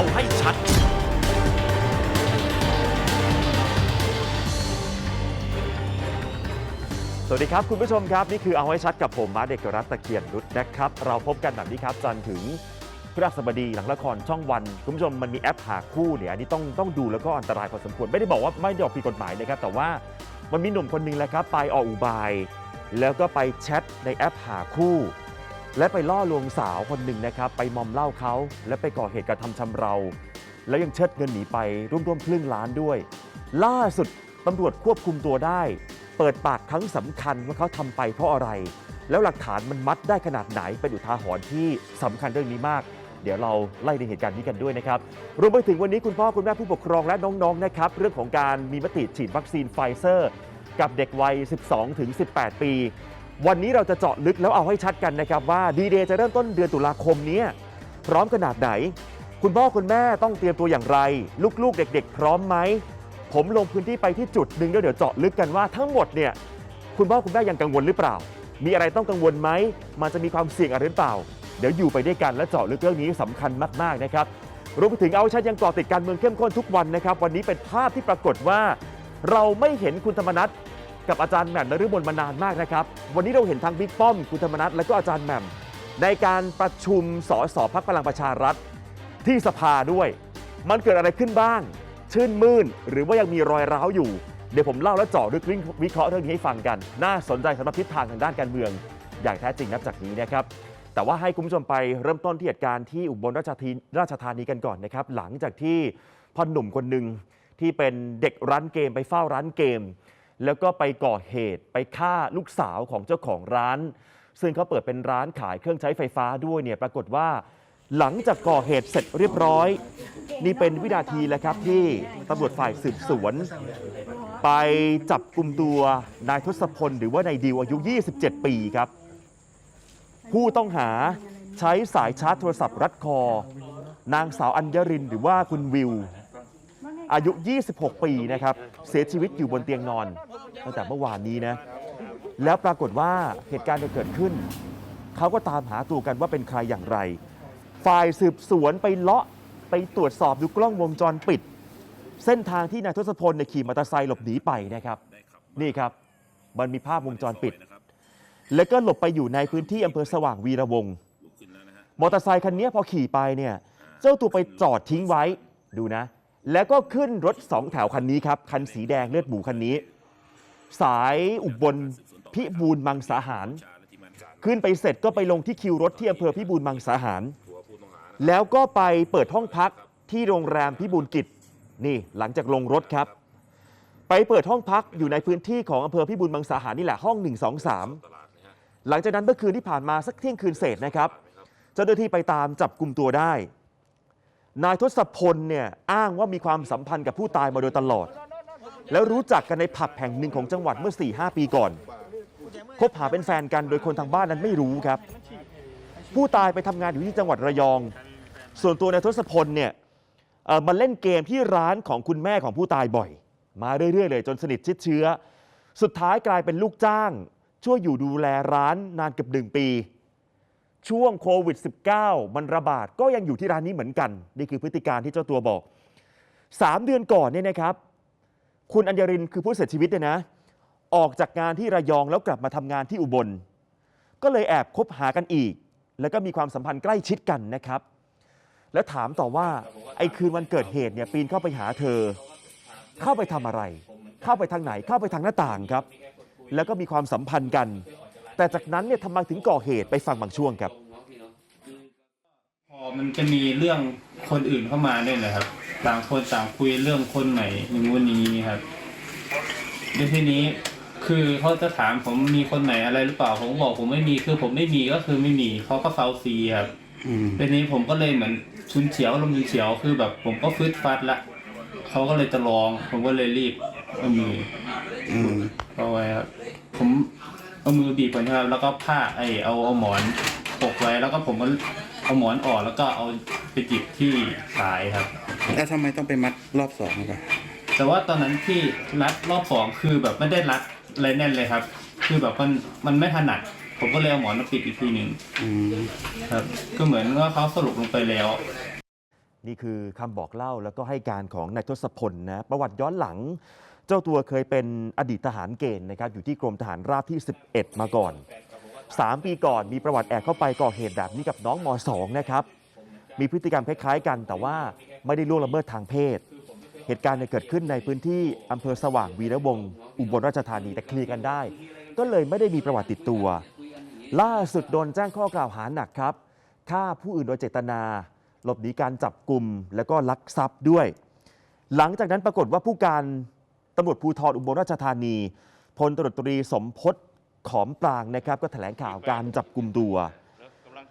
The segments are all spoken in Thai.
เอาให้ชัด สวัสดีครับ คุณผู้ชมครับ นี่คือเอาไว้ชัดกับผมมาเด็กรัตตะเกียนรุดนะครับ เราพบกันแบบนี้ครับจันทร์ถึงพฤหัสบดีหลังละครช่องวัน คุณผู้ชมมันมีแอปหาคู่เนี่ยอันนี้ต้องต้องดูแล้วก็อันตรายพอสมควร ไม่ได้บอกว่าไม่ได้ออกผิดกฎหมายนะครับ แต่ว่ามันมีหนุ่มคนหนึ่งแหละครับ ไปออกอุบาย แล้วก็ไปแชทในแอปหาคู่ และไปล่อลวงสาวคนหนึ่งนะครับ ไปมอมเหล้าเขาและไปก่อเหตุกระทำชำเรา แล้วยังเชิดเงินหนีไปร่วมๆครึ่งล้านด้วย ล่าสุดตำรวจควบคุมตัวได้ เปิดปากครั้งสำคัญว่าเขาทำไปเพราะอะไร แล้วหลักฐานมันมัดได้ขนาดไหนเป็นอุทาหรณ์ที่สำคัญเรื่องนี้มาก เดี๋ยวเราไล่ในเหตุการณ์นี้กันด้วยนะครับรวมไปถึงวันนี้คุณพ่อคุณแม่ผู้ปกครองและน้องๆนะครับเรื่องของการมีมติฉีดวัคซีนไฟเซอร์ กับเด็กวัย 12 ถึง 18 ปี วันนี้เราจะเจาะลึกแล้วเอาให้ชัดกันนะครับว่าดีเดย์จะเริ่มต้นเดือนตุลาคมนี้พร้อมขนาดไหน คุณพ่อคุณแม่ต้องเตรียมตัวอย่างไร ลูกๆ เด็ก ๆ พร้อมไหม ผมลงพื้นที่ไปที่จุดหนึ่งแล้วเดี๋ยวเจาะลึกกันว่าทั้งหมดเนี่ยคุณพ่อคุณแม่ยังกังวลหรือเปล่า มีอะไรต้องกังวลไหมมันจะมีความเสี่ยงอะไรหรือเปล่า เดี๋ยวอยู่ไปด้วยกันและเจาะลึกเรื่องนี้สำคัญมากๆนะครับรวมไปถึงเอาชัดยังกาะติดการเมืองเข้มข้นทุกวันนะครับวันนี้เป็นภาพที่ปรากฏว่า เราไม่เห็นคุณธรรมนัฐ กับอาจารย์แหม่มนฤมลมานานมากนะครับ วันนี้เราเห็นทั้งบิ๊กป้อมคุณธรรมนัฐและก็อาจารย์แหม่มในการประชุมสสพักพลังประชารัฐที่สภาด้วย มันเกิดอะไรขึ้นบ้าง ชื่นมื่น หรือว่ายังมีรอยร้าวอยู่ เดี๋ยวผมเล่าและเจาะลึกวิเคราะห์เรื่องนี้ให้ฟังกัน น่าสนใจสำหรับทิศทางทางด้านการเมือง อย่างแท้จริงนับจากนี้นะครับแต่ว่าให้คุณผู้ชมไปเริ่มต้นที่เหตุการณ์ที่อุบลราชธานีราชธานีกันก่อนนะครับหลังจากที่พ่อหนุ่มคนหนึ่งที่เป็นเด็กร้านเกมไปเฝ้าร้านเกม แล้วก็ไปก่อเหตุไปฆ่าลูกสาวของเจ้าของร้าน ซึ่งเขาเปิดเป็นร้านขายเครื่องใช้ไฟฟ้าด้วยเนี่ยปรากฏว่า หลังจากก่อเหตุเสร็จเรียบร้อย นี่เป็นวินาทีแหละครับที่ตำรวจฝ่ายสืบสวน ไปจับกลุ่มตัวนายทศพลหรือว่านายดิวอายุ 27 ปีครับ ผู้ต้องหาใช้สายชาร์จโทรศัพท์รัดคอ นางสาวอัญญรินหรือว่าคุณวิวอายุ 26 ปีนะครับ เสียชีวิตอยู่บนเตียงนอน ตั้งแต่เมื่อวานนี้นะ แล้วปรากฏว่าเหตุการณ์ที่เกิดขึ้น เขาก็ตามหาตัวกันว่าเป็นใครอย่างไร ฝ่ายสืบสวนไปเลาะไปตรวจสอบดูกล้องวงจรปิด เส้นทางที่นายทศพลขี่มอเตอร์ไซค์หลบหนีไปนะครับ นี่ครับ มันมีภาพวงจรปิด แล้วก็หลบไปอยู่ในพื้นที่อำเภอสว่างวีระวงมอเตอร์ไซค์คันนี้พอขี่ไปเนี่ยเจ้าตัวไปจอดทิ้งไว้ดูนะ แล้วก็ขึ้นรถสองแถวคันนี้ครับ คันสีแดงเลือดหมูคันนี้ สายอุบลพิบูลมังสาหาร ขึ้นไปเสร็จก็ไปลงที่คิวรถที่อำเภอพิบูลมังสาหาร แล้วก็ไปเปิดห้องพักที่โรงแรมพิบูลกิจนี่หลังจากลงรถครับ ไปเปิดห้องพักอยู่ในพื้นที่ของอำเภอพิบูลมังสาหารนี่แหละห้อง 123 หลังจากนั้นเมื่อคืนที่ผ่านมาสักเที่ยงคืนเศษนะครับเจ้าหน้าที่ไปตามจับกลุ่มตัวได้ นายทศพลเนี่ยอ้างว่ามีความสัมพันธ์กับผู้ตายมาโดยตลอด แล้วรู้จักกันในผับแห่งหนึ่งของจังหวัดเมื่อ 4-5 ปีก่อนคบหาเป็นแฟนกันโดยคนทางบ้านนั้นไม่รู้ครับ ผู้ตายไปทำงานอยู่ที่จังหวัดระยอง ส่วนตัวนายทศพลเนี่ยมาเล่นเกมที่ร้านของคุณแม่ของผู้ตายบ่อย มาเรื่อยๆ เลยจนสนิทชิดเชื้อ สุดท้ายกลายเป็นลูกจ้าง ช่วยอยู่ดูแลร้านนานเกือบหนึ่งปี ช่วงโควิด -19 มันระบาดก็ยังอยู่ที่ร้านนี้เหมือนกัน นี่คือพฤติการที่เจ้าตัวบอก 3 เดือนก่อนเนี่ยนะครับ คุณอัญญรินคือผู้เสียชีวิตเนี่ยนะ ออกจากงานที่ระยองแล้วกลับมาทำงานที่อุบล ก็เลยแอบคบหากันอีก แล้วก็มีความสัมพันธ์ใกล้ชิดกันนะครับ แล้วถามต่อว่าไอ้คืนวันเกิดเหตุเนี่ยปีนเข้าไปหาเธอ เข้าไปทำอะไร เข้าไปทางไหนเข้าไปทางหน้าต่างครับ แล้วก็มีความสัมพันธ์กัน แต่จากนั้นเนี่ยทำไมถึงก่อเหตุไปฟังบางช่วงครับ มันจะมีเรื่องคนอื่นเข้ามาด้วยนะครับต่างคนต่างคุยเรื่องคนไหนอย่างนู้นอย่างนี้ครับในที่นี้คือเขาจะถามผมมีคนไหนอะไรหรือเปล่า ผมก็บอกผมไม่มีคือผมไม่มีก็คือไม่มีเขาก็เซาซีครับทีนี้ผมก็เลยเหมือนชุนเฉียวลมชุนเฉียวคือแบบ ผมก็ฟึดฟัดละเขาก็เลยจะลอง ผมก็เลยรีบเอามืออเอาไว้ครับ ผมเอามือบีบก่อนนะครับ แล้วก็ผ้าไอเอาเอาหมอนปกไว้แล้วก็ผมก็ เอาหมอนออกแล้วก็เอาไปจิบที่สายครับ แล้วทำไมต้องไปมัดรอบสองครับแต่ว่าตอนนั้นที่รัดรอบสองคือแบบไม่ได้รัดอะไรแน่นเลยครับ คือแบบมันมันไม่ถนัด ผมก็เลยเอาหมอนมาปิดอีกทีหนึ่งอืม ครับ ก็เหมือนว่าเขาสรุปลงไปแล้ว นี่คือคำบอกเล่าแล้วก็ให้การของนายทศพลนะประวัติย้อนหลัง เจ้าตัวเคยเป็นอดีตทหารเกณฑ์นะครับอยู่ที่กรมทหารราบที่ 11 มาก่อน 3 ปีก่อนมีประวัติแอบเข้าไปก่อเหตุแบบนี้กับน้องม .2 นะครับ มีพฤติกรรมคล้ายๆกัน แต่ว่าไม่ได้ล่วงละเมิดทางเพศ เหตุการณ์เนี่ยเกิดขึ้นในพื้นที่อำเภอสว่างวีระวงศ์อุบลราชธานีแต่เคลียร์กันได้ ก็เลยไม่ได้มีประวัติติดตัว ล่าสุดโดนแจ้งข้อกล่าวหาหนักครับฆ่าผู้อื่นโดยเจตนา หลบหนีการจับกลุ่มแล้วก็ลักทรัพย์ด้วย หลังจากนั้นปรากฏว่าผู้การตำรวจภูธรอุบลราชธานีพลตรตรีสมพศ ขอมปรางนะครับก็แถลงข่าวการจับกลุ่มตัว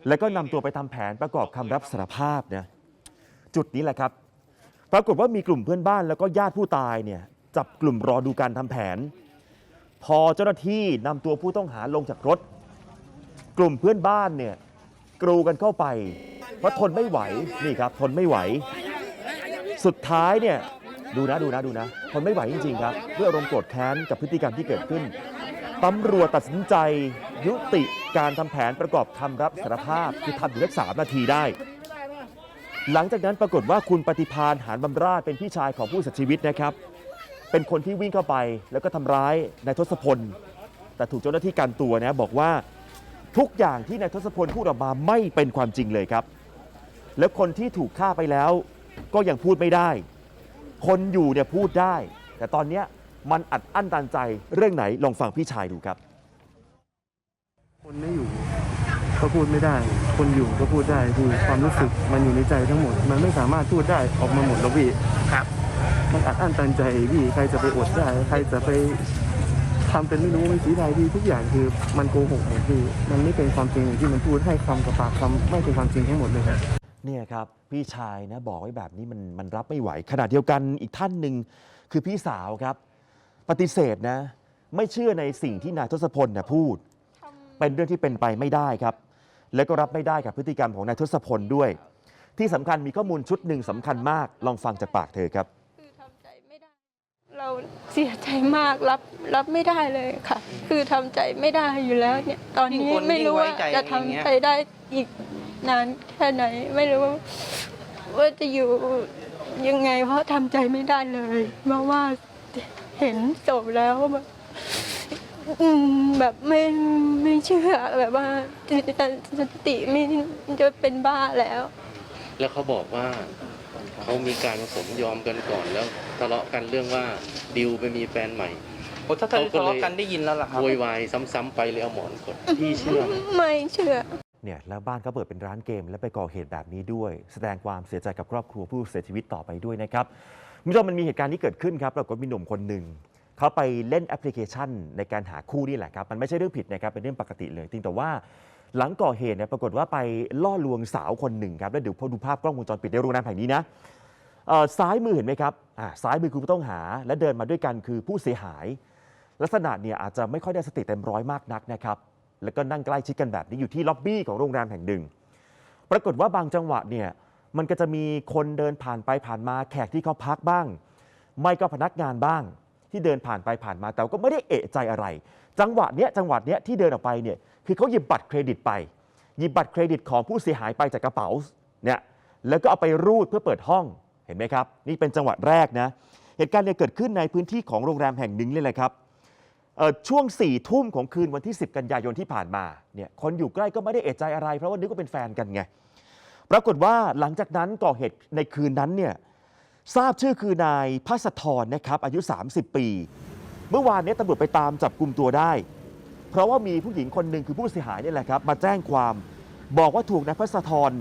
แล้วก็นำตัวไปทำแผนประกอบคำรับสารภาพเนะจุดนี้แหละครับ ปรากฏว่ามีกลุ่มเพื่อนบ้านแล้วก็ญาติผู้ตายเนี่ยจับกลุ่มรอดูการทำแผน พอเจ้าหน้าที่นำตัวผู้ต้องหาลงจากรถ กลุ่มเพื่อนบ้านเนี่ยกรูกันเข้าไปเพราะทนไม่ไหวนี่ครับ ทนไม่ไหว สุดท้ายเนี่ยดูนะดูนะดูนะ ทนไม่ไหวจริงๆครับด้วยอารมณ์โกรธแค้นกับพฤติกรรมที่เกิดขึ้น ตำรวจตัดสินใจยุติการทำแผนประกอบคำรับสารภาพคือทำอยู่แค่สามนาทีได้ หลังจากนั้นปรากฏว่าคุณปฏิพานหานบำราชเป็นพี่ชายของผู้เสียชีวิตนะครับ เป็นคนที่วิ่งเข้าไปแล้วก็ทำร้ายนายทศพล แต่ถูกเจ้าหน้าที่กันตัวนะบอกว่าทุกอย่างที่นายทศพลพูดออกมาไม่เป็นความจริงเลยครับ แล้วคนที่ถูกฆ่าไปแล้วก็ยังพูดไม่ได้ คนอยู่เนี่ยพูดได้ แต่ตอนเนี้ย มันอัดอั้นตันใจเรื่องไหนลองฟังพี่ชายดูครับ คนไม่อยู่ก็พูดไม่ได้ คนอยู่ก็พูดได้พี่ความรู้สึกมันอยู่ในใจทั้งหมด มันไม่สามารถพูดได้ออกมาหมดแล้วพี่ครับ มันอัดอั้นตันใจพี่ใครจะไปอดได้ ใครจะไปทำเป็นไม่รู้ไม่ชี้ใดพี่ทุกอย่างคือมันโกหกหมดพี่มันไม่เป็นความจริงอย่างที่มันพูดให้คำกับปากคำไม่เป็นความจริงทั้งหมดเลยครับ เนี่ยครับ พี่ชายนะบอกไว้แบบนี้มันมันรับไม่ไหวขณะเดียวกันอีกท่านหนึ่งคือพี่สาวครับ ปฏิเสธนะ ไม่เชื่อในสิ่งที่นายทศพลนะพูด เป็นเรื่องที่เป็นไปไม่ได้ครับ และก็รับไม่ได้กับพฤติกรรมของนายทศพลด้วย ที่สำคัญมีข้อมูลชุดหนึ่งสำคัญมาก ลองฟังจากปากเธอครับ คือทำใจไม่ได้ เราเสียใจมากรับรับไม่ได้เลยค่ะ คือทำใจไม่ได้อยู่แล้วเนี่ย ตอนยิ่งนี้คนไม่รู้ว่ายิ่งไว้ใจจะทำอย่างเงี้ย ใจได้อีกนานแค่ไหน ไม่รู้ว่าว่าจะอยู่ยังไง เพราะทำใจไม่ได้เลยเพราะว่า เห็นศพแล้วแบบอืมแบบไม่ไม่เชื่อแบบว่าสติไม่จะเป็นบ้าแล้ว แล้วเขาบอกว่าเขามีการสมยอมกันก่อนแล้วทะเลาะกันเรื่องว่าดิวไปมีแฟนใหม่โอ้ถ้าทะเลาะกันได้ยินแล้วล่ะครับโวยวายซ้ำๆไปเลยเอาหมอนกดพี่เชื่อไหมไม่เชื่อเนี่ยแล้วบ้านก็เปิดเป็นร้านเกม และไปก่อเหตุแบบนี้ด้วย แสดงความเสียใจกับครอบครัวผู้เสียชีวิตต่อไปด้วยนะครับ คุณผู้ชมมันมีเหตุการณ์นี้เกิดขึ้นครับปรากฏมีหนุ่มคนหนึ่งเขาไปเล่นแอปพลิเคชันในการหาคู่นี่แหละครับ มันไม่ใช่เรื่องผิดนะครับ เป็นเรื่องปกติเลยจริงแต่ว่าหลังก่อเหตุเนี่ยปรากฏว่าไปล่อลวงสาวคนหนึ่งครับ แล้วเดี๋ยวพอดูภาพกล้องวงจรปิดในโรงแรมแห่งนี้นะซ้ายมือเห็นไหมครับซ้ายมือคือผู้ต้องหา และเดินมาด้วยกันคือผู้เสียหาย ลักษณะเนี่ยอาจจะไม่ค่อยได้สติเต็มร้อยมากนักนะครับ แล้วก็นั่งใกล้ชิดกันแบบนี้อยู่ที่ล็อบบี้ของโรงแรมแห่งหนึ่ง ปรากฏว่าบางจังหวะเนี่ย มันก็จะมีคนเดินผ่านไปผ่านมาแขกที่เขาพักบ้าง ไม่ก็พนักงานบ้าง ที่เดินผ่านไปผ่านมาแต่ก็ไม่ได้เอะใจอะไร จังหวะเนี้ยจังหวะเนี้ยที่เดินออกไปเนี่ยคือเขาหยิบบัตรเครดิตไป หยิบบัตรเครดิตของผู้เสียหายไปจากกระเป๋าเนี่ยแล้วก็เอาไปรูดเพื่อเปิดห้องเห็นไหมครับ นี่เป็นจังหวะแรกนะเหตุการณ์เนี่ยเกิดขึ้นในพื้นที่ของโรงแรมแห่งหนึ่งเลยแหละครับช่วง4ี่ทุ่มของคืนวันที่ 10 กันยายนที่ผ่านมาเนี่ยคนอยู่ใกล้ก็ไม่ได้เอะใจอะไร เพราะว่านึกว่าเป็นแฟนกันไง ปรากฏว่าหลังจากนั้นก่อเหตุในคืนนั้นเนี่ยทราบชื่อคือนายพัสธรนะครับอายุ 30 ปี เมื่อวานนี้ตำรวจไปตามจับกลุ่มตัวได้ เพราะว่ามีผู้หญิงคนหนึ่งคือผู้เสียหายนี่แหละครับมาแจ้งความบอกว่าถูกนายพัสธร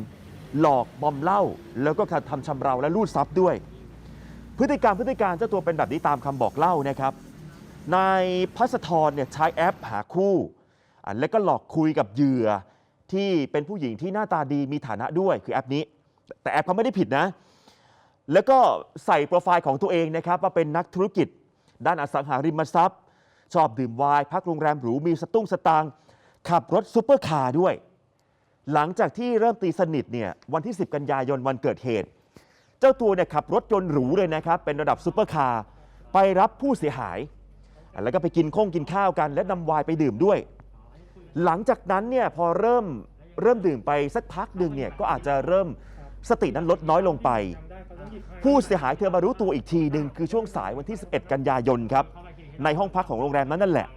หลอกมอมเหล้าแล้วก็ทำชำเราและลูดทรัพย์ด้วย พฤติกรรพฤติการเจ้าตัวเป็นแบบนี้ตามคำบอกเล่านะครับนายพัสธรเนี่ยใช้แอปหาคู่ แล้วก็หลอกคุยกับเหยื่อ ที่เป็นผู้หญิงที่หน้าตาดีมีฐานะด้วยคือแอปนี้ แต่แอปเขาไม่ได้ผิดนะ แล้วก็ใส่โปรไฟล์ของตัวเองนะครับว่าเป็นนักธุรกิจ ด้านอสังหาริมทรัพย์ ชอบดื่มไวน์พักโรงแรมหรูมีสตุ้งสตางค์ขับรถซูเปอร์คาร์ด้วย หลังจากที่เริ่มตีสนิทเนี่ยวันที่ 10 กันยายนวันเกิดเหตุ เจ้าตัวเนี่ยขับรถยนต์หรูเลยนะครับ เป็นระดับซูเปอร์คาร์ไปรับผู้เสียหาย แล้วก็ไปกินข้งกินข้าวกัน และนำไวน์ไปดื่มด้วย หลังจากนั้นเนี่ยพอเริ่มเริ่มดื่มไปสักพักหนึ่งเนี่ยก็อาจจะเริ่มสตินั้นลดน้อยลงไป ผู้เสียหายเธอมารู้ตัวอีกทีหนึ่งคือช่วงสายวันที่ 11 กันยายนครับ ในห้องพักของโรงแรมนั้นนั่นแหละ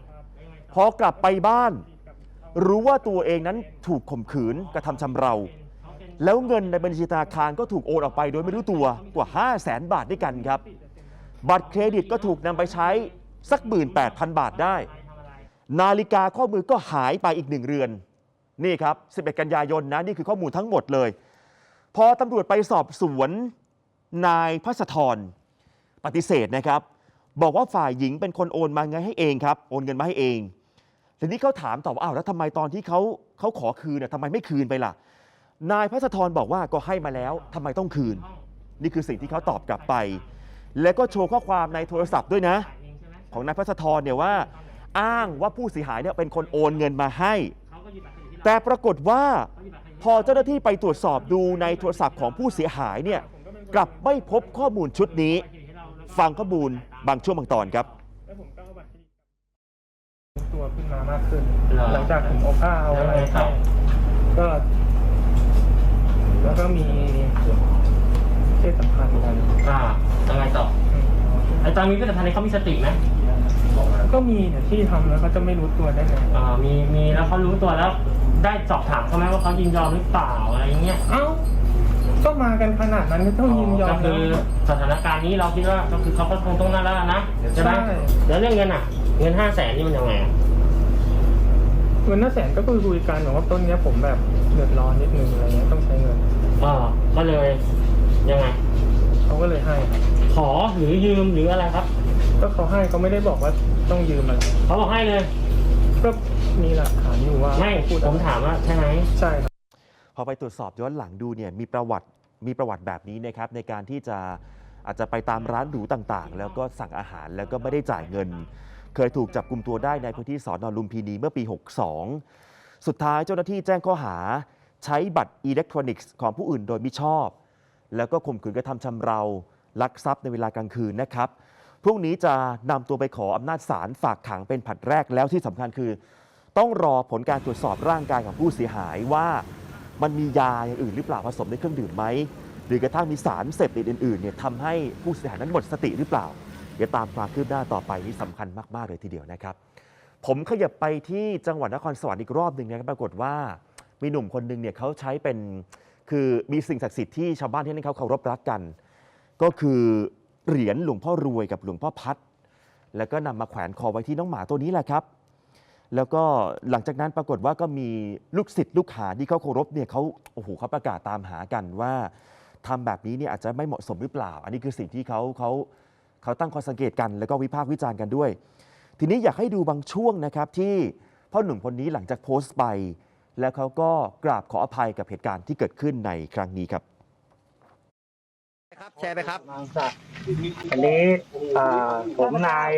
พอกลับไปบ้าน รู้ว่าตัวเองนั้นถูกข่มขืนกระทำชำเรา แล้วเงินในบัญชีธนาคารก็ถูกโอนออกไปโดยไม่รู้ตัวกว่า 5 0 0แสนบาทด้วยกันครับ บัตรเครดิตก็ถูกนำไปใช้สัก 18,000 บาทได้ นาฬิกาข้อมือก็หายไปอีกหนึ่งเรือน นี่ครับ 11 กันยายนนะ นี่คือข้อมูลทั้งหมดเลย พอตำรวจไปสอบสวนนายพัสธรปฏิเสธนะครับ บอกว่าฝ่ายหญิงเป็นคนโอนมาเงินให้เองครับ โอนเงินมาให้เอง ทีนี้เขาถามต่อว่าอ้าวแล้วทำไมตอนที่เขาเขาขอคืนน่ะทำไมไม่คืนไปล่ะ นายพัสธรบอกว่าก็ให้มาแล้วทำไมต้องคืน นี่คือสิ่งที่เขาตอบกลับไป แล้วก็โชว์ข้อความในโทรศัพท์ด้วยนะ ของนายพัสธรเนี่ยว่า อ้างว่าผู้เสียหายเนี่ยเป็นคนโอนเงินมาให้ แต่ปรากฏว่าพอเจ้าหน้าที่ไปตรวจสอบดูในโทรศัพท์ของผู้เสียหายเนี่ยกลับไม่พบข้อมูลชุดนี้ ฟังข้อมูลบางช่วงบางตอนครับตัวขึ้นมามากขึ้น หลังจากผมเอาผ้าเอาอะไรให้ก็แล้วก็มีเพศสัมพันธ์กันอ่ายังไงต่อไอตอนนี้ก็จะทันนี้เขามีสติไหม ก็มีเนี่ยที่ทำแล้วเขาจะไม่รู้ตัวได้ไงอ่ามีมีแล้วเขารู้ตัวแล้ว ได้สอบถามเขาไหมว่าเขายินยอมหรือเปล่าอะไรเงี้ยเอ้าก็มากันขนาดนั้นก็ต้องยินยอมก็คือนะ สถานการณ์นี้เราคิดว่าก็คือเขาก็คงต้องนั่นแล้วนะใช่ไหมใช่ แล้วเรื่องเงินอะ เงินห้าแสนนี่มันยังไงอะเงินน่าแสนก็คือคุยกันบอกว่าต้นเนี้ยผมแบบเดือดร้อนนิดนึงอะไรเงี้ยต้องใช้เงิน อ่าก็เลยยังไง เขาก็เลยให้ครับขอหรือยืมหรืออะไรครับก็เขาให้เขาไม่ได้บอกว่าต้องยืมอะไรเขาบอกให้เลย ก็มีหลักฐานอยู่ว่าไม่พูดผมถามว่าใช่ไหมใช่ครับ พอไปตรวจสอบย้อนหลังดูเนี่ยมีประวัติมีประวัติแบบนี้นะครับในการที่จะอาจจะไปตามร้านหรูต่างๆ แล้วก็สั่งอาหารแล้วก็ไม่ได้จ่ายเงิน เคยถูกจับกลุ่มตัวได้ในพื้นที่สอนอลุมพินีเมื่อปี 62 สุดท้ายเจ้าหน้าที่แจ้งข้อหา ใช้บัตรอิเล็กทรอนิกส์ของผู้อื่นโดยมิชอบ แล้วก็ข่มขืนกระทำชำเราลักทรัพย์ในเวลากลางคืนนะครับพรุ่งนี้จะนำตัวไปขออำนาจศาลฝากขังเป็นผัดแรกแล้วที่สำคัญคือ ต้องรอผลการตรวจสอบร่างกายของผู้เสียหายว่ามันมียาอย่างอื่นหรือเปล่าผสมในเครื่องดื่มไหมหรือกระทั่งมีสารเสพติดอื่นๆเนี่ยทำให้ผู้เสียหายนั้นหมดสติหรือเปล่าเดี๋ยวตามความคืบหน้าต่อไปนี่สำคัญมากๆเลยทีเดียวนะครับ ผมขยับไปที่จังหวัดนครสวรรค์อีกรอบหนึ่งนะครับปรากฏว่ามีหนุ่มคนหนึ่งเนี่ยเขาใช้เป็น คือมีสิ่งศักดิ์สิทธิ์ที่ชาวบ้านที่นั่นเขาเคารพรักกัน ก็คือเหรียญหลวงพ่อรวยกับหลวงพ่อพัด แล้วก็นำมาแขวนคอไว้ที่น้องหมาตัวนี้แหละครับ แล้วก็หลังจากนั้นปรากฏว่าก็มีลูกศิษย์ลูกหาที่เขาเคารพเนี่ยเขาโอ้โหเขาประกาศตามหากันว่าทำแบบนี้เนี่ยอาจจะไม่เหมาะสมหรือเปล่า อันนี้คือสิ่งที่เขาเขาเขาตั้งข้อสังเกตกัน แล้วก็วิพากษ์วิจารณ์กันด้วย ทีนี้อยากให้ดูบางช่วงนะครับที่พ่อหนุ่มคนนี้หลังจากโพสต์ไป แล้วเขาก็กราบขออภัยกับเหตุการณ์ที่เกิดขึ้นในครั้งนี้ครับครับแชร์ไปครับ อันนี้อ่าผมนาย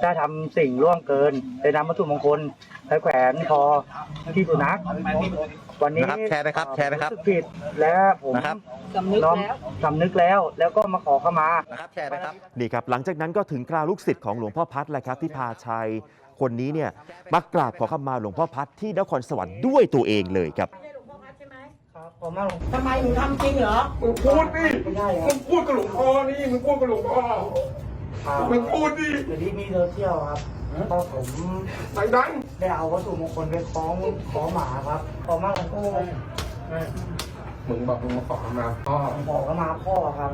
ได้ทำสิ่งล่วงเกินได้นำวัตถุมงคลไปแขวนคอที่สุนัขวันนี้นะครับแชร์ไปครับ แชร์ไปครับผมสึกผิดและผมนะครับน้อมสำนึกแล้วแล้วก็มาขอเข้ามานะครับแชร์ไปครับนี่ครับ หลังจากนั้นก็ถึงคราวลูกศิษย์ของหลวงพ่อพัดแหละครับที่พาชาย คนนี้เนี่ยมากราบขอขมาหลวงพ่อพัดที่นครสวรรค์ด้วยตัวเองเลยครับ ครับผมมาหลวงทำไมหนูทำจริงเหรอมึงพูดดิมึงพูดกับหลวงพ่อนี่มึงพูดกับหลวงพ่อครับมึงพูดดิเดี๋ยวนี้มีโซเชียลครับเพราะผมดังได้เอาวัตถุมงคลไปคล้องขอหมาครับขอมาหลวงพ่อๆมึงบอกมึงมาขอมาพ่อขอเข้ามาพ่อครับ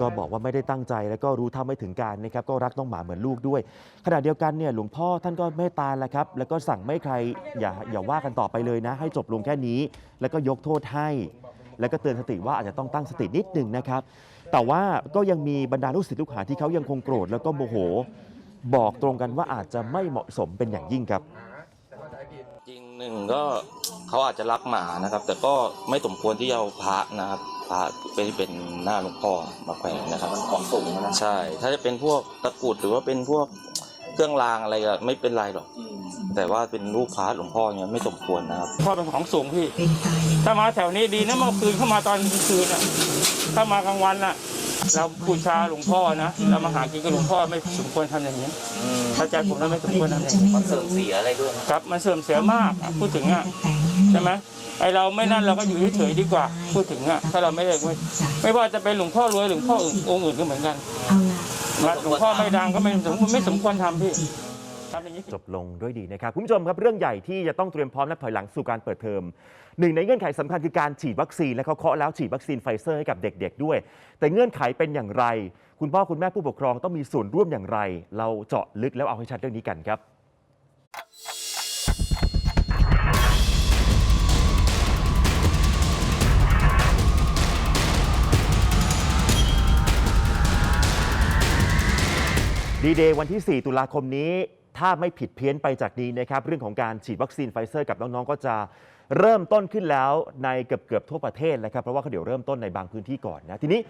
ก็บอกว่าไม่ได้ตั้งใจแล้วก็รู้เท่าไม่ถึงการนะครับก็รักน้องหมาเหมือนลูกด้วย ขณะเดียวกันเนี่ยหลวงพ่อท่านก็เมตตาแหละครับแล้วก็สั่งไม่ให้ใครอย่าอย่าว่ากันต่อไปเลยนะ ให้จบลงแค่นี้ แล้วก็ยกโทษให้ แล้วก็เตือนสติว่าอาจจะต้องตั้งสตินิดหนึ่งนะครับ แต่ว่าก็ยังมีบรรดาลูกศิษย์ลูกหาที่เขายังคงโกรธแล้วก็โมโห บอกตรงกันว่าอาจจะไม่เหมาะสมเป็นอย่างยิ่งครับจริงหนึ่งก็เขาอาจจะรักหมานะครับ แต่ก็ไม่สมควรที่จะเอาพระนะครับ พระเป็นเป็นหน้าหลวงพ่อมาแขวนนะครับของสูงนะใช่ ถ้าจะเป็นพวกตะกรุดหรือว่าเป็นพวกเครื่องรางอะไรก็ไม่เป็นไรหรอก แต่ว่าเป็นรูปพระหลวงพ่อเนี่ยไม่สมควรนะครับพ่อเป็นของสูงพี่ ถ้ามาแถวนี้ดีนะเมื่อคืนเข้ามาตอนกลางคืนอะ ถ้ามากลางวันอะ เราบูชาหลวงพ่อนะเรามาหากินกับหลวงพ่อไม่สมควรทำอย่างนี้เข้าใจผมแล้วไม่สมควรทำอย่างนี้มันเสื่อมเสียอะไรด้วยครับมันเสื่อมเสียมากอะพูดถึงอะใช่ไหมไอเราไม่นั่นเราก็อยู่เฉยๆดีกว่า พูดถึงอะถ้าเราไม่ได้ไม่ไม่ว่าจะเป็นหลวงพ่อรวยหลวงพ่ออื่นองค์อื่นก็เหมือนกันหลวงพ่อไม่ดังก็ไม่สมไม่สมควรทำพี่ทำอย่างนี้ จบลงด้วยดีนะครับคุณผู้ชมครับเรื่องใหญ่ที่จะต้องเตรียมพร้อมและถอยหลังสู่การเปิดเทอมหนึ่งในเงื่อนไขสำคัญคือการฉีดวัคซีนและเขาเคาะแล้วฉีดวัคซีนไฟเซอร์ให้กับเด็ก ๆ ด้วย แต่เงื่อนไขเป็นอย่างไร คุณพ่อคุณแม่ผู้ปกครองต้องมีส่วนร่วมอย่างไร เราเจาะลึกแล้วเอาให้ชัดเรื่องนี้กันครับดีเดย์วันที่ 4 ตุลาคมนี้ ถ้าไม่ผิดเพี้ยนไปจากนี้นะครับเรื่องของการฉีดวัคซีนไฟเซอร์กับน้องๆก็จะเริ่มต้นขึ้นแล้วในเกือบเกือบทั่วประเทศนะครับเพราะว่าเขาเดี๋ยวเริ่มต้นในบางพื้นที่ก่อนนะทีนี้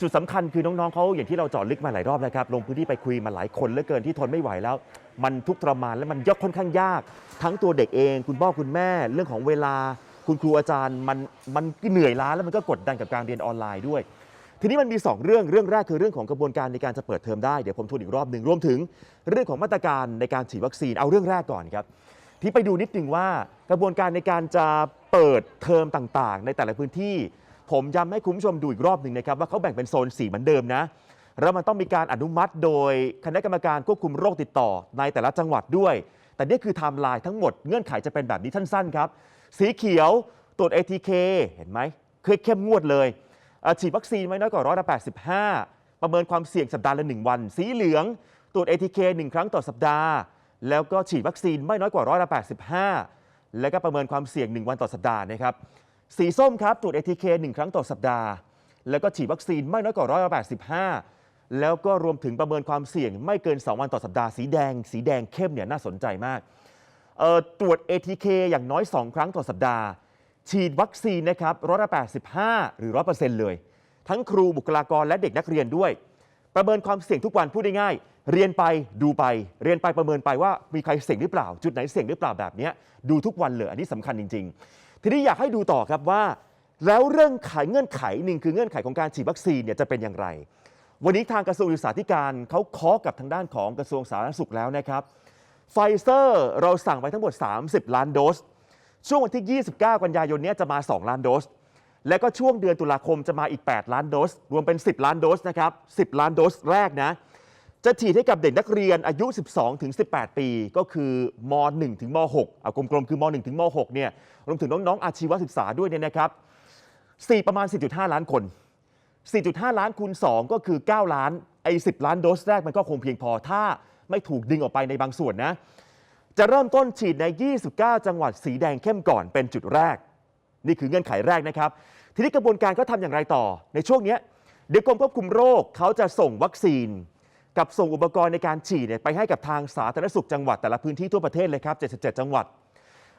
จุดสำคัญคือน้องๆเขาอย่างที่เราจาะลึกมาหลายรอบแล้วครับลงพื้นที่ไปคุยมาหลายคนเหลือเกินที่ทนไม่ไหวแล้ว มันทุกข์ทรมานและมันยกค่อนข้างยาก ทั้งตัวเด็กเอง คุณพ่อคุณแม่ เรื่องของเวลา คุณครูอาจารย์มันมันเหนื่อยล้าแล้วมันก็กดดันกับการเรียนออนไลน์ด้วย ทีนี้มันมี 2 เรื่องเรื่องแรกคือเรื่องของกระบวนการในการจะเปิดเทอมได้เดี๋ยวผมทวนอีกรอบหนึ่งรวมถึง เรื่องของมาตรการในการฉีดวัคซีนเอาเรื่องแรกก่อนครับที่ไปดูนิดนึงว่ากระบวนการในการจะเปิดเทอมต่างๆ ในแต่ละพื้นที่ ผมย้ำให้คุณผู้ชมดูอีกรอบหนึ่งนะครับว่าเขาแบ่งเป็นโซน4เหมือนเดิมนะแล้วมันต้องมีการอนุมัติโดยคณะกรรมการควบคุมโรคติดต่อในแต่ละจังหวัดด้วย แต่นี่คือไทม์ไลน์ทั้งหมดเงื่อนไขจะเป็นแบบนี้สั้นๆครับ สีเขียวตรวจ ATK เห็นไหมเคยเข้มงวดเลย ฉีดวัคซีนไม่น้อยกว่าร้อยละ85 ประเมินความเสี่ยงสัปดาห์ละ 1 วัน สีเหลือง ตรวจ ATK 1 ครั้งต่อสัปดาห์ แล้วก็ฉีดวัคซีนไม่น้อยกว่าร้อยละ85 แล้วก็ประเมินความเสี่ยง 1 วันต่อสัปดาห์นะครับสีส้มครับตรวจ ATK 1 ครั้งต่อสัปดาห์ แล้วก็ฉีดวัคซีนไม่น้อยกว่าร้อยละ85 แล้วก็รวมถึงประเมินความเสี่ยงไม่เกิน 2 วันต่อสัปดาห์สีแดง สีแดงเข้มเนี่ยน่าสนใจมากตรวจ ATK อย่างน้อย 2 ครั้งต่อสัปดาห์ ฉีดวัคซีนนะครับร้อยละ85 หรือ 100%เลย ทั้งครูบุคลากรและเด็กนักเรียนด้วย ประเมินความเสี่ยงทุกวันพูดง่ายๆเรียนไปดูไป เรียนไปประเมินไปว่ามีใครเสี่ยงหรือเปล่า จุดไหนเสี่ยงหรือเปล่าแบบนี้ดูทุกวันเลยอันนี้สำคัญจริง ๆ ทีนี้อยากให้ดูต่อครับว่า แล้วเรื่องไขเงื่อนไขหนึ่งคือเงื่อนไขของการฉีดวัคซีนเนี่ยจะเป็นอย่างไร วันนี้ทางกระทรวงศึกษาธิการเขาเคาะกับทางด้านของกระทรวงสาธารณสุขแล้วนะครับไฟเซอร์เราสั่งไปทั้งหมด 30 ล้านโดส ช่วงวันที่ 29 กันยายนนี้จะมา 2 ล้านโดส และก็ช่วงเดือนตุลาคมจะมาอีก 8 ล้านโดส รวมเป็น 10 ล้านโดสนะครับ 10 ล้านโดสแรกนะ จะฉีดให้กับเด็กนักเรียนอายุ 12 ถึง 18 ปี ก็คือม 1 ถึงม 6 เอากลมๆ คือม 1 ถึงม 6 เนี่ย รวมถึงน้องๆ อาชีวศึกษาด้วยเนี่ยนะครับ4ประมาณ 4.5 ล้านคน 4.5 ล้านคูณ 2 ก็คือ 9 ล้าน ไอ้ 10 ล้านโดสแรกมันก็คงเพียงพอ ถ้าไม่ถูกดึงออกไปในบางส่วนนะ จะเริ่มต้นฉีดใน 29 จังหวัดสีแดงเข้มก่อนเป็นจุดแรก นี่คือเงื่อนไขแรกนะครับ ทีนี้กระบวนการเขาทำอย่างไรต่อ ในช่วงนี้เดี๋ยวกรมควบคุมโรคเขาจะส่งวัคซีน กับส่งอุปกรณ์ในการฉีดไปให้กับทางสาธารณสุขจังหวัดแต่ละพื้นที่ทั่วประเทศเลยครับ 77 จังหวัด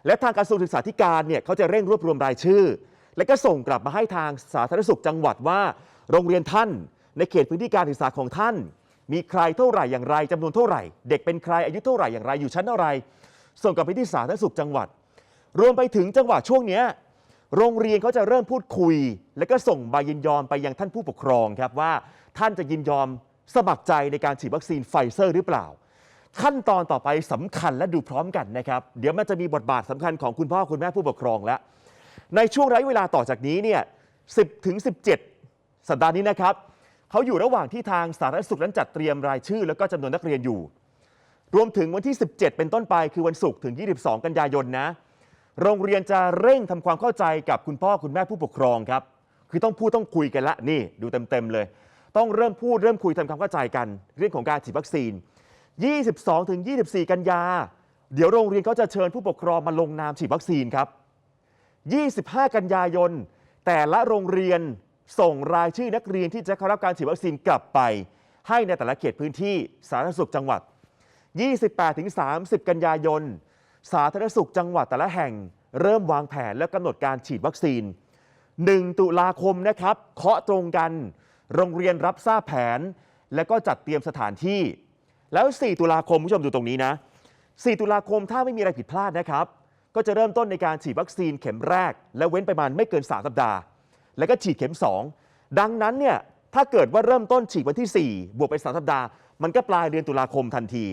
และทางกระทรวงศึกษาธิการเนี่ยเขาจะเร่งรวบรวมรายชื่อ และก็ส่งกลับมาให้ทางสาธารณสุขจังหวัดว่า โรงเรียนท่าน ในเขตพื้นที่การศึกษาของท่าน มีใครเท่าไหร่อย่างไรจำนวนเท่าไหร่ เด็กเป็นใครอายุเท่าไหร่อย่างไรอยู่ชั้นเท่าไร ส่งกลับไปที่สาธารณสุขจังหวัด รวมไปถึงจังหวัดช่วงเนี้ยโรงเรียนเขาจะเริ่มพูดคุย และก็ส่งใบยินยอมไปยังท่านผู้ปกครองครับว่าท่านจะยินยอมสมัครใจในการฉีดวัคซีนไฟเซอร์หรือเปล่า ขั้นตอนต่อไปสำคัญและดูพร้อมกันนะครับ เดี๋ยวมันจะมีบทบาทสำคัญของคุณพ่อคุณแม่ผู้ปกครองแล้ว ในช่วงระยะเวลาต่อจากนี้เนี่ย10ถึง17 สัปดาห์นี้นะครับ เขาอยู่ระหว่างที่ทางสาธารณสุขนั้นจัดเตรียมรายชื่อ แล้วก็จำนวนนักเรียนอยู่ รวมถึงวันที่ 17 เป็นต้นไปคือวันศุกร์ถึง 22 กันยายนนะ โรงเรียนจะเร่งทำความเข้าใจกับคุณพ่อคุณแม่ผู้ปกครองครับ คือต้องพูดต้องคุยกันละนี่ดูเต็มๆเลย ต้องเริ่มพูดเริ่มคุยทำความเข้าใจกัน เรื่องของการฉีดวัคซีน 22 ถึง 24 กันยา เดี๋ยวโรงเรียนเขาจะเชิญผู้ปกครองมาลงนามฉีดวัคซีนครับ 25 กันยายน แต่ละโรงเรียน ส่งรายชื่อนักเรียนที่จะเข้ารับการฉีดวัคซีนกลับไป ให้ในแต่ละเขตพื้นที่สาธารณสุขจังหวัด 28-30 กันยายน สาธารณสุขจังหวัดแต่ละแห่ง เริ่มวางแผนและกำหนดการฉีดวัคซีน 1 ตุลาคมนะครับเคาะตรงกัน โรงเรียนรับทราบแผน และก็จัดเตรียมสถานที่ แล้ว 4 ตุลาคมผู้ชมดูตรงนี้นะ 4 ตุลาคมถ้าไม่มีอะไรผิดพลาดนะครับ ก็จะเริ่มต้นในการฉีดวัคซีนเข็มแรก และเว้นไปประมาณไม่เกิน 3 สัปดาห์ แล้วก็ฉีดเข็ม 2 ดังนั้นเนี่ยถ้าเกิดว่าเริ่มต้นฉีดวันที่ 4 บวกไป 3 สัปดาห์ มันก็ปลายเดือนตุลาคมทันที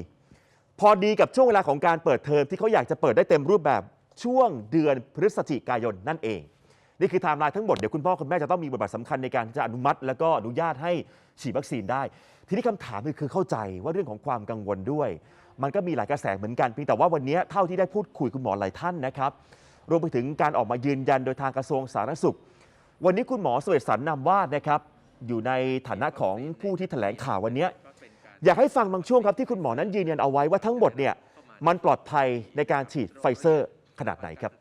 พอดีกับช่วงเวลาของการเปิดเทอมที่เขาอยากจะเปิดได้เต็มรูปแบบช่วงเดือนพฤศจิกายนนั่นเอง นี่คือไทม์ไลน์ทั้งหมด เดี๋ยวคุณพ่อคุณแม่จะต้องมีบทบาทสำคัญในการจะอนุมัติ แล้วก็อนุญาตให้ฉีดวัคซีนได้ ทีนี้คำถามคือเข้าใจว่าเรื่องของความกังวลด้วย มันก็มีหลายกระแสเหมือนกันเพียงแต่ว่าวันนี้เท่าที่ได้พูดคุยคุณหมอหลายท่านนะครับ รวมไปถึงการออกมายืนยันโดยทางกระทรวงสาธารณสุข วันนี้คุณหมอสเวตสันนำวาดนะครับ อยู่ในฐานะของผู้ที่แถลงข่าววันนี้ อยากให้ฟังบางช่วงครับที่คุณหมอนั้นยืนยันเอาไว้ว่าทั้งหมดเนี่ยมันปลอดภัยในการฉีดไฟเซอร์ขนาดไหนครับ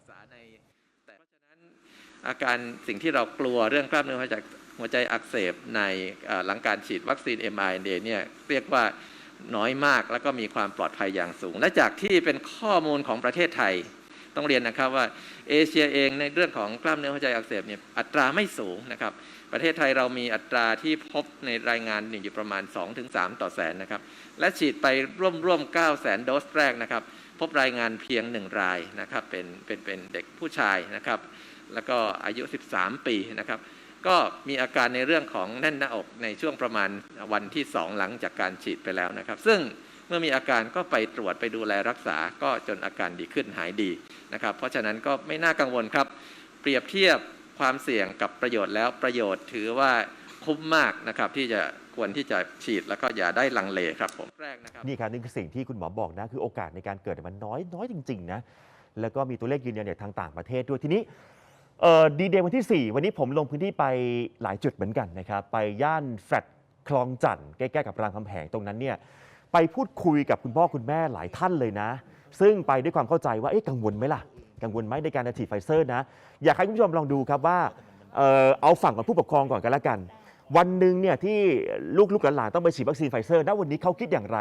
อาการสิ่งที่เรากลัวเรื่องกล้ามเนื้อหัวใจหัวใจอักเสบในหลังการฉีดวัคซีน mRNA เนี่ยเรียกว่าน้อยมากแล้วก็มีความปลอดภัยอย่างสูง และจากที่เป็นข้อมูลของประเทศไทย ต้องเรียนนะครับว่าเอเชียเองในเรื่องของกล้ามเนื้อหัวใจอักเสบเนี่ยอัตราไม่สูงนะครับ ประเทศไทยเรามีอัตราที่พบในรายงานอยู่ประมาณ 2-3 ต่อแสนนะครับ และฉีดไปร่วมร่วม9แสนโดสแรกนะครับ พบรายงานเพียง 1 รายนะครับเป็นเป็นเป็นเด็กผู้ชายนะครับ แล้วก็อายุ 13 ปีนะครับก็มีอาการในเรื่องของแน่นหน้าอกในช่วงประมาณวันที่ 2 หลังจากการฉีดไปแล้วนะครับ ซึ่ง เมื่อมีอาการก็ไปตรวจไปดูแลรักษาก็จนอาการดีขึ้นหายดีนะครับ เพราะฉะนั้นก็ไม่น่ากังวลครับ เปรียบเทียบความเสี่ยงกับประโยชน์แล้วประโยชน์ถือว่าคุ้มมากนะครับที่จะควรที่จะฉีดแล้วก็อย่าได้ลังเลครับผมแรกนะครับนี่ครับนี่คือสิ่งที่คุณหมอบอกนะคือโอกาสในการเกิดมันน้อยน้อยจริง ๆ นะ แล้วก็มีตัวเลขยืนยันจากทางต่างประเทศด้วยทีนี้ดีเดย์วันที่ 4 วันนี้ผมลงพื้นที่ไปหลายจุดเหมือนกันนะครับ ไปย่านแฟลตคลองจันทน์ใกล้ๆกับรามคำแหงตรงนั้นเนี่ย ไปพูดคุยกับคุณพ่อคุณแม่หลายท่านเลยนะ ซึ่งไปด้วยความเข้าใจว่าเอ๊ะกังวลไหมล่ะ กังวลไหมในการจะฉีดไฟเซอร์นะ อยากให้คุณผู้ชมลองดูครับว่าเอ่อเอาฝั่งของผู้ปกครองก่อนกันละกัน วันหนึ่งเนี่ยที่ลูกลูกหลานๆต้องไปฉีดวัคซีนไฟเซอร์ณวันนี้เขาคิดอย่างไร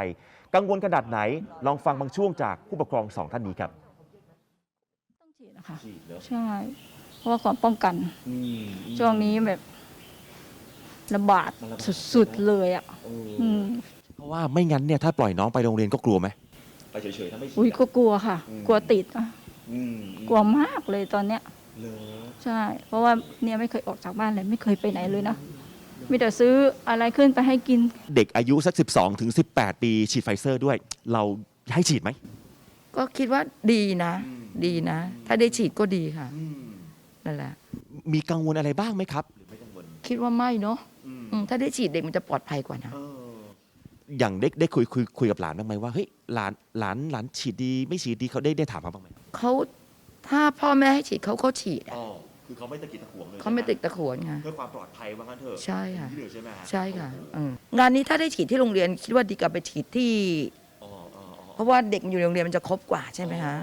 กังวลขนาดไหนลองฟังบางช่วงจากผู้ปกครองสองท่านนี้ครับต้องฉีดนะคะใช่เพราะว่าความป้องกันช่วงนี้แบบระบาดสุดๆเลยอะอืมเพ ราะว่าไม่งั้นเนี่ยถ้าปล่อยน้องไปโรงเรียนก็กลัวไหมไปเฉยๆถ้าไม่ฉีดอุ้ยก็กลัวค่ะอืมกลัวติดอะอืมกลัวมากเลยตอนเนี้ย เหรอใช่ เพราะว่าเนี่ยไม่เคยออกจากบ้านเลยไม่เคยไปไหนเลยนะมีแต่ซื้ออะไรขึ้นไปให้กิน เด็กอายุสัก 12ถึง18 ปีฉีดไฟเซอร์ด้วย เราให้ฉีดไหม ก็คิดว่าดีนะ ดีนะ ถ้าได้ฉีดก็ดีค่ะนั่นแหละ มีกังวลอะไรบ้างไหมครับ คิดว่าไม่เนาะอืมถ้าได้ฉีดเด็กมันจะปลอดภัยกว่านะอ ย่างได้ได้คุยคุยคุยกับหลานบ้างไหมว่าเฮ้ยหลานหลานหลานฉีดดีไม่ฉีดดีเขาได้ได้ถามเขาบ้างไหมเขาถ้าพ่อแม่ให้ฉีดเขาก็ฉีดอะอ๋อคือเขาไม่ตะกิดตะขวงเลยเขาไม่ติดตะขวนไงเพื่อความปลอดภัยว่างั้นเถอะใช่ค่ะ ที่เหลือใช่ไหมฮะใช่ค่ะอืมงานนี้ถ้าได้ฉีดที่โรงเรียนคิดว่าดีกว่าไปฉีดที่ อ๋ออ๋ออ๋อเพราะว่าเด็กมันอยู่ในโรงเรียนมันจะครบกว่าใช่ไหมคะ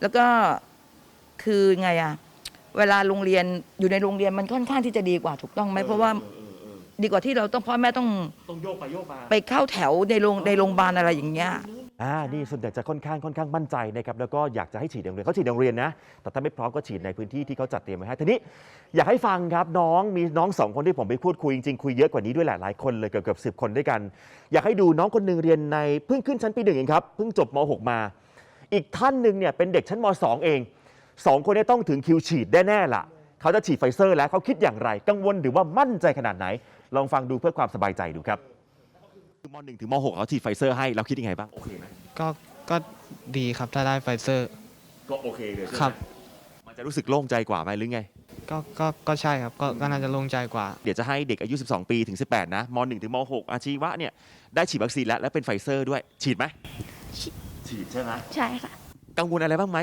แล้วก็คือไงอะเวลาโรงเรียนอยู่ในโรงเรียนมันค่อนข้างที่จะดีกว่าถูกต้องไหมเพราะว่าเออเออ ดีกว่าที่เราต้องพ่อแม่ต้องต้องโยกไปโยกมา ไปเข้าแถวในโรงในโรงพยาบาลอะไรอย่างเงี้ย อ่า นี่ส่วนใหญ่จะค่อนข้างค่อนข้างมั่นใจนะครับ แล้วก็อยากจะให้ฉีดในโรงเรียนเขาฉีดในโรงเรียนนะ แต่ถ้าไม่พร้อมก็ฉีดในพื้นที่ที่เขาจัดเตรียมไว้ให้ ทีนี้อยากให้ฟังครับน้องมีน้องสองคนที่ผมไปพูดคุยจริงๆคุยเยอะกว่านี้ด้วยหลายๆคนเลยเกือบเกือบสิบคนด้วยกัน อยากให้ดูน้องคนหนึ่งเรียนในเพิ่งขึ้นชั้นปีหนึ่งเองครับ เพิ่งจบม .6 มา อีกท่านหนึ่งเนี่ยเป็นเด็กชั้นม .2 เองสองคนเนี้ต้องถึงคิวฉีดแน่ๆล่ะ เขาจะฉีดไฟเซอร์แล้วเขาคิดอย่างไร กังวลหรือว่ามั่นใจขนาดไหน ลองฟังดูเพื่อความสบายใจดูครับคือม .1 ถึงม .6 เขาฉีดไฟเซอร์ให้เราคิดยังไงบ้างโอเคไหมก็ก็ดีครับถ้าได้ไฟเซอร์ ก็โอเคเลยใช่ไหมครับ มันจะรู้สึกโล่งใจกว่าไหมหรือไง ก็ก็ก็ใช่ครับ ก็ก็น่าจะโล่งใจกว่า เดี๋ยวจะให้เด็กอายุ 12 ปีถึง 18 นะม .1 ถึงม .6 อาชีวะเนี่ยได้ฉีดวัคซีนแล้ว และเป็นไฟเซอร์ด้วย ฉีดไหมฉีดใช่ไหมใช่ค่ะ กังวลอะไรบ้างไหม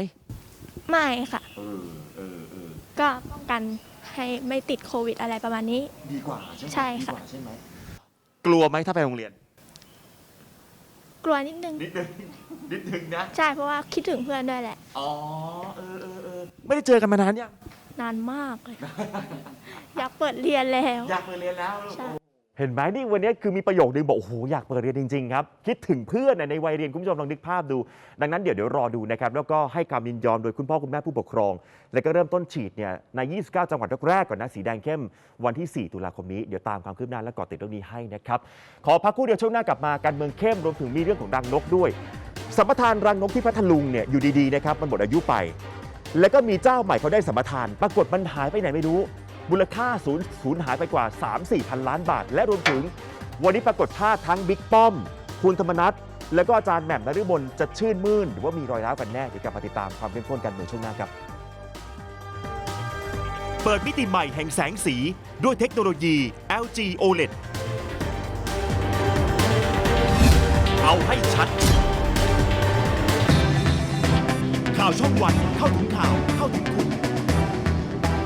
ไม่ค่ะ เออเออเออก็ป้องกัน ให้ไม่ติดโควิดอะไรประมาณนี้ ดีกว่าใช่ไหมใช่ค่ะ ดีกว่าใช่ไหมกลัวไหมถ้าไปโรงเรียน กลัวนิดนึง นิดนึงนิดนึงนะใช่เพราะว่าคิดถึงเพื่อนด้วยแหละ อ๋อเออเออเออไม่ได้เจอกันมานานยัง นานมากเลย อยากเปิดเรียนแล้ว อยากไปเรียนแล้วใช่ เห็นไหมนี่วันนี้คือมีประโยคนึงบอกโอ้โหอยากเปิดเรียนจริงๆครับคิดถึงเพื่อนในวัยเรียนคุณผู้ชมลองนึกภาพดู ดังนั้นเดี๋ยวเดี๋ยวรอดูนะครับแล้วก็ให้ความยินยอมโดยคุณพ่อคุณแม่ผู้ปกครอง แล้วก็เริ่มต้นฉีดเนี่ยใน 29 จังหวัดแรกๆก่อนนะสีแดงเข้มวันที่ 4 ตุลาคมนี้เดี๋ยวตามความคืบหน้าและกาะติดเรื่องนี้ให้นะครับขอพักคู่เดียวช่วงหน้ากลับมาการเมืองเข้มรวมถึงมีเรื่องของรังนกด้วยสัมปทานรังนกที่พัทลุงเนี่ยอยู่ดีๆนะครับมันหมดอายุไป แล้วก็มีเจ้าใหม่เขาได้สัมปทาน ปรากฏมันหายไปไหนไม่รู้ มูลค่าสูญสูญหายไปกว่า 3-4 พันล้านบาท และรวมถึง วันนี้ปรากฏภาพทั้งบิ๊กป้อม คุณธรรมนัฐแล้วก็อาจารย์แหม่มนฤมลจะชื่นมื่น หรือว่ามีรอยร้าวกันแน่เดี๋ยวกลับมาติดตามความเข้มข้นกันในช่วงหน้าครับ เปิดมิติใหม่แห่งแสงสี ด้วยเทคโนโลยี LG OLED เอาให้ชัด ข่าวช่องวันเข้าถึงข่าวเข้าถึง